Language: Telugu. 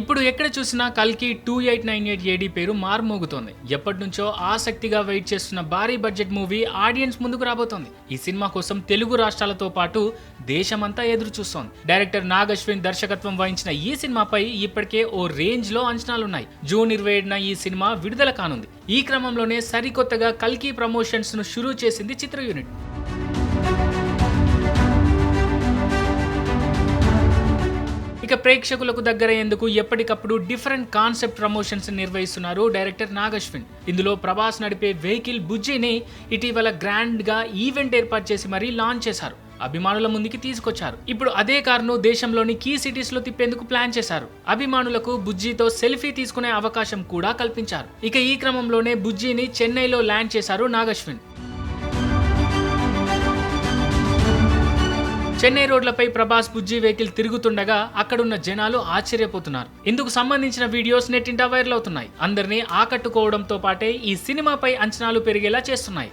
ఇప్పుడు ఎక్కడ చూసినా కల్కి two eight nine eight AD పేరు మారుమోగుతోంది. ఎప్పటి నుంచో ఆసక్తిగా వెయిట్ చేస్తున్న భారీ బడ్జెట్ మూవీ ఆడియన్స్ ముందుకు రాబోతోంది. ఈ సినిమా కోసం తెలుగు రాష్ట్రాలతో పాటు దేశమంతా ఎదురు చూస్తోంది డైరెక్టర్ నాగ్ అశ్విన్ దర్శకత్వం వహించిన ఈ సినిమాపై ఇప్పటికే ఓ రేంజ్లో అంచనాలున్నాయి. జూన్ ఇరవై ఏడున ఈ సినిమా విడుదల కానుంది. ఈ క్రమంలోనే సరికొత్తగా కల్కి ప్రమోషన్స్ను షురూ చేసింది చిత్ర యూనిట్. ఇక ప్రేక్షకులకు దగ్గరయ్యేందుకు ఎప్పటికప్పుడు డిఫరెంట్ కాన్సెప్ట్ ప్రమోషన్స్ నిర్వహిస్తున్నారు డైరెక్టర్ నాగశ్విన్. ఇందులో ప్రభాస్ నడిపే వెహికల్ బుజ్జిని ఇటీవల గ్రాండ్గా ఈవెంట్ ఏర్పాటు చేసి మరీ లాంచ్ చేశారు. అభిమానుల ముందుకి తీసుకొచ్చారు. ఇప్పుడు అదే కారును దేశంలోని కీ సిటీస్లో తిప్పేందుకు ప్లాన్ చేశారు. అభిమానులకు బుజ్జితో సెల్ఫీ తీసుకునే అవకాశం కూడా కల్పించారు. ఇక ఈ క్రమంలోనే బుజ్జిని చెన్నైలో ల్యాండ్ చేశారు నాగశ్విన్. చెన్నై రోడ్లపై ప్రభాస్ బుజ్జి వెహికల్ తిరుగుతుండగా అక్కడున్న జనాలు ఆశ్చర్యపోతున్నారు. ఇందుకు సంబంధించిన వీడియోస్ నెట్టింటా వైరల్ అవుతున్నాయి. అందరినీ ఆకట్టుకోవడంతో పాటే ఈ సినిమాపై అంచనాలు పెరిగేలా చేస్తున్నాయి.